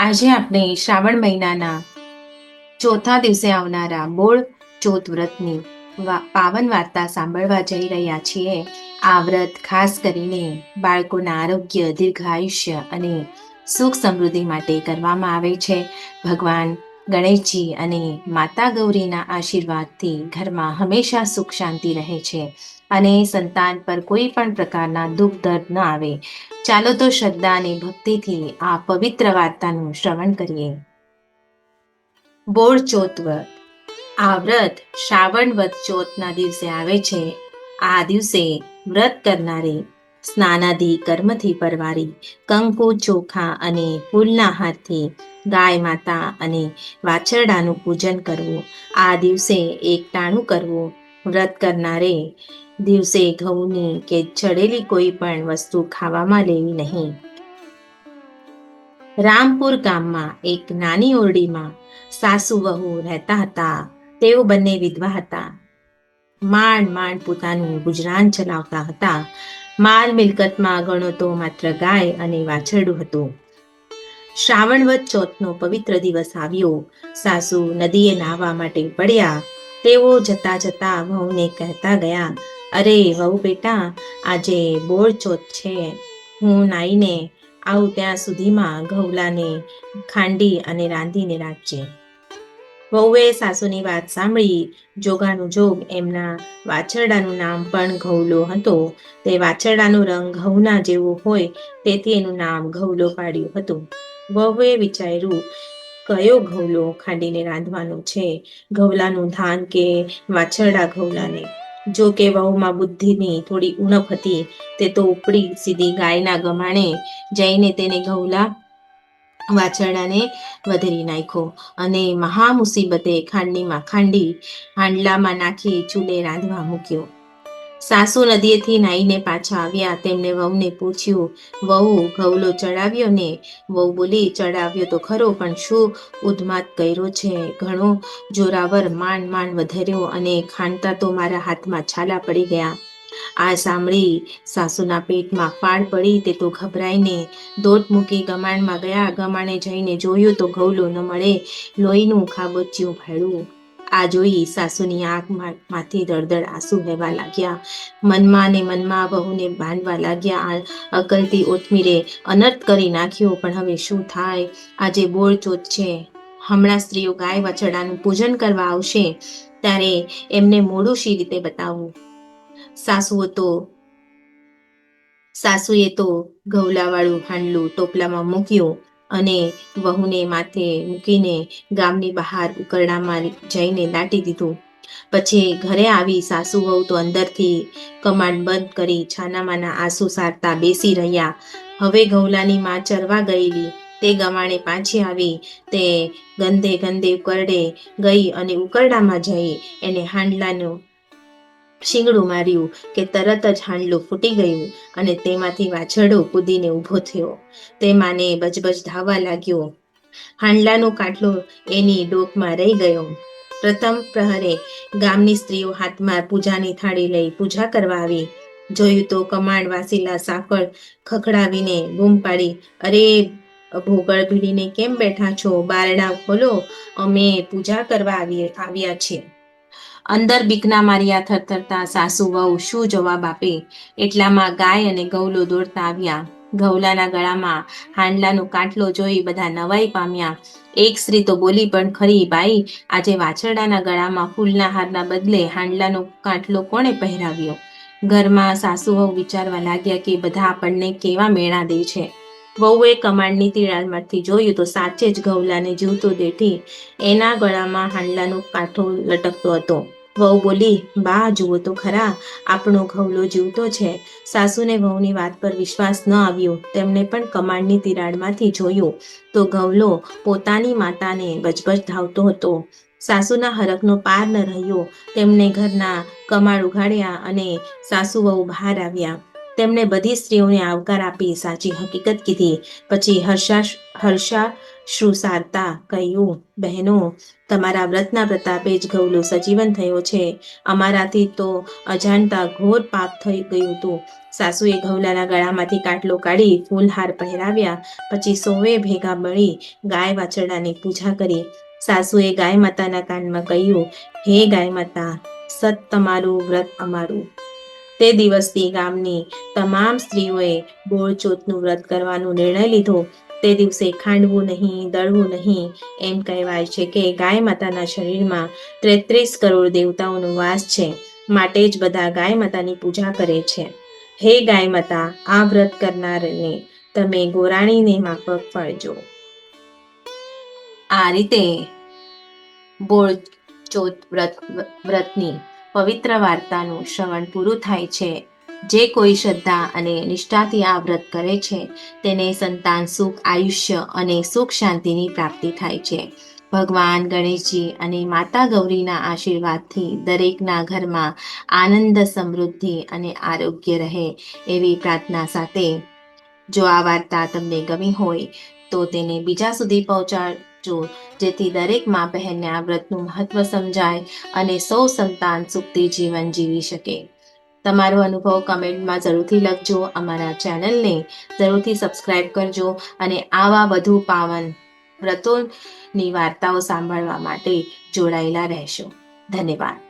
આજે આપણે શ્રાવણ મહિનાના ચોથા દિવસે આવનારા બોળ ચોથ વ્રતની પાવન વાર્તા સાંભળવા જઈ રહ્યા છીએ. આ વ્રત ખાસ કરીને બાળકોના આરોગ્ય, દીર્ઘાયુષ્ય અને સુખ સમૃદ્ધિ માટે કરવામાં આવે છે. ભગવાન ગણેશજી અને માતા ગૌરીના આશીર્વાદથી ઘરમાં હંમેશા સુખ શાંતિ રહે છે. અને સંતાન પર કોઈ પણ પ્રકારના દુઃખ, દર્દ ન આવે. ચાલો તો શ્રદ્ધા અને ભક્તિથી આ પવિત્ર વાર્તાનું શ્રવણ કરીએ. બોર ચોથ વ્રત આ વ્રત શ્રાવણ વ્રત ચોથના દિવસે આવે છે. આ દિવસે વ્રત કરનારે સ્નાનાદિ કર્મથી પરવારી, કંકુ, ચોખા અને ફૂલના હાથથી ગાય માતા અને વાછરડાનું પૂજન કરવું. આ દિવસે એકટાણું કરવું. વ્રત કરનારે દિવસે ઘઉંની કે ચડેલી કોઈ પણ વસ્તુ ખાવામાં લેવી નહીં. રામપુર ગામમાં એક નાની ઓરડીમાં સાસુ વહુ રહેતા હતા. તેઓ બંને વિધવા હતા. માંડ માંડ પોતાનું ગુજરાન ચલાવતા હતા. માલ મિલકતમાં ગણો તો માત્ર ગાય અને વાછરડું હતું. શ્રાવણવદ ચોથનો પવિત્ર દિવસ આવ્યો. સાસુ નદીએ નાહવા માટે પડ્યા. તેઓ જતા જતા વહુને કહેતા ગયા અરે વહુ બેટા, આજે બોળ ચોથ છે. હું નાઈને આવું ત્યાં સુધીમાં ઘઉલાને, ખાંડી અને રાંધીને રાખજે. વહુએ સાસુની વાત સાંભળી, જોગાનું જોગ એમના વાછરડાનું નામ પણ ઘઉલો હતો. તે વાછરડાનો રંગ ઘઉના જેવો હોય તેથી એનું નામ ઘઉલો પાડ્યું હતું. વહુએ વિચાર્યું, કયો ઘઉલો ખાંડીને રાંધવાનો છે? ઘઉલાનું ધાન કે વાછરડા ઘઉલાને? જો કે વહુમાં બુદ્ધિની થોડી ઉણપ હતી, તે તો ઉપડી સીધી ગાયના ગમાણે જઈને તેને ઘઉલા વાછરડાને વધેરી નાખ્યો અને મહા મુસીબતે ખાંડીમાં ખાંડી હાંડલામાં નાખી ચૂલે રાંધવા મૂક્યો. સાસુ નદીએથી નાઈને પાછા આવ્યા. તેમને વહુને પૂછ્યું, વહુ ઘવલો ચડાવ્યો ને? વહુ બોલી, ચડાવ્યો તો ખરો, પણ શું ઉદ્માત કર્યો છે? ઘણો જોરાવર માંડ માંડ વધાર્યો અને ખાંડતા તો મારા હાથમાં છાલા પડી ગયા. આ સાંભળી સાસુના પેટમાં ફાળ પડી, તે તો ગભરાઈને દોટ મૂકી ગમાણમાં ગયા. ગમાણે જઈને જોયું તો ઘવલો ન મળે. લોહીનું ખાબોચ્યું ભાડ્યું આ જોઈ સાસુની આંખમાંથી દળદળ આંસુ વહેવા લાગ્યા. મનમાં ને મનમાં વહુને બાંધવા લાગ્યા. આ અકલથી ઓથમીરે અનર્થ કરી નાખ્યો, પણ હવે શું થાય? આજે બોળ ચોથ છે. હમણાં સ્ત્રીઓ ગાય વાછરડાનું પૂજન કરવા આવશે. ત્યારે એમને મોડું શી રીતે બતાવવું સાસુઓ તો, સાસુએ તો ઘઉલાવાળું હાંડલું ટોપલામાં મૂક્યું. અને વહુને માથે મૂકીને ગામની બહાર ઉકરડામાં જઈને દાટી દીધું. પછી ઘરે આવી સાસુ વહુ તો અંદરથી કમાડ બંધ કરી છાનામાના આંસુ સારતા બેસી રહ્યા. હવે ઘઉલાની માં ચરવા ગયેલી. તે ગમાણે પાછી આવી તે ગંદે ગંદે ઉકરડે ગઈ અને ઉકરડામાં જઈ એને હાંડલાનું શીંગડું માર્યું કે તરત જ હાંડલું ફૂટી ગયું અને તેમાંથી વાછરડો કૂદીને ઊભો થયો. તે માને બજબજ ધાવા લાગ્યો. હાંડલાનો કાટલો એની ડોકમાં રહી ગયો. પ્રથમ પ્રહરે ગામની સ્ત્રીઓ હાથમાં પૂજાની થાળી લઈ પૂજા કરવા આવી. જોયું તો કમાડ વાસીલા સાકળ ખખડાવીને બૂમ પાડી, અરે, ભોગળ ભીડીને કેમ બેઠા છો? બારડા ખોલો. અમે પૂજા કરવા આવી, આવ્યા છીએ. અંદર બીકના માર્યા થરથરતા સાસુ વહુ શું જવાબ આપે? એટલામાં ગાય અને ગૌલો દોડતા આવ્યા. ગૌલાના ગળામાં હાંડલાનો કાટલો જોઈ બધા નવાઈ પામ્યા. એક સ્ત્રી તો બોલી પણ ખરી બાઈ આજે વાછરડાના ગળામાં ફૂલના હારના બદલે હાંડલાનો કાટલો કોણે પહેરાવ્યો? ઘરમાં સાસુ વહુ વિચારવા લાગ્યા કે બધા આપણને કેવા મેળા દે છે. વહુએ કમાડની તિરાડમાંથી જોયું તો સાચે જ ઘઉલાને જીવતો દેઠી એના ગળામાં હાંડલાનો કાંઠો લટકતો હતો. વહુ બોલી, બા, જુઓ તો ખરા, આપણો ઘવલો જીવતો છે. સાસુને વહુની વાત પર વિશ્વાસ ન આવ્યો. તેમણે પણ કમાડની તિરાડમાંથી જોયું તો ઘવલો પોતાની માતાને બજબજ ધાવતો હતો. સાસુના હરખનો પાર ન રહ્યો. તેમણે ઘરના કમાડ ઉઘાડ્યા અને સાસુ વહુ બહાર આવ્યા. તેમણે બધી સ્ત્રીઓને આવકાર આપી સાચી હકીકત કીધી. પછી હર્ષા હર્ષા શ્રુસારતા કહ્યું, બહેનો, તમારા વ્રતના પ્રતાપે જ ગૌલો સજીવન થયો છે. અમારાથી તો અજાણતા ઘોર પાપ થઈ ગયું હતું. સાસુએ ઘઉલાના ગળામાંથી કાટલો કાઢી ફૂલહાર પહેરાવ્યા. પછી સોએ ભેગા મળી ગાય વાછરડાની પૂજા કરી. સાસુએ ગાય માતાના કાનમાં કહ્યું, હે ગાય માતા, સત તમારું વ્રત અમારું. તે દિવસથી ગામની તમામ સ્ત્રીઓએ બોળચોથનું વ્રત કરવાનો નિર્ણય લીધો. તે દિવસે ખાંડવું નહીં, દળવું નહીં, એમ કહેવાય છે કે ગાય માતાના શરીરમાં તેત્રીસ કરોડ દેવતાઓનો વાસ છે, માટે જ બધા ગાય માતાની પૂજા કરે છે. હે ગાય માતા, આ વ્રત કરનારને તમે ગોરાણીને માફક ફળજો આ રીતે બોળ ચોથ વ્રત, વ્રતની પવિત્ર વાર્તાનું શ્રવણ પૂરું થાય છે. જે કોઈ શ્રદ્ધા અને નિષ્ઠાથી આ વ્રત કરે છે, તેને સંતાન, સુખ, આયુષ્ય અને સુખ શાંતિની પ્રાપ્તિ થાય છે. ભગવાન ગણેશજી અને માતા ગૌરીના આશીર્વાદથી દરેકના ઘરમાં આનંદ, સમૃદ્ધિ અને આરોગ્ય રહે એવી પ્રાર્થના સાથે જો આ વાર્તા તમને ગમી હોય, તો તેને બીજા સુધી પહોંચાડજો જેથી દરેકમાં બહેનને આ વ્રતનું મહત્વ સમજાય અને સૌ સંતાન સુખથી જીવન જીવી શકે. તમારો અનુભવ કમેન્ટમાં જરૂરથી લખજો, અમારા ચેનલને જરૂરથી સબસ્ક્રાઇબ કરજો અને આવા વધુ પાવન વ્રતોની વાર્તાઓ સાંભળવા માટે જોડાયેલા રહેશો. ધન્યવાદ.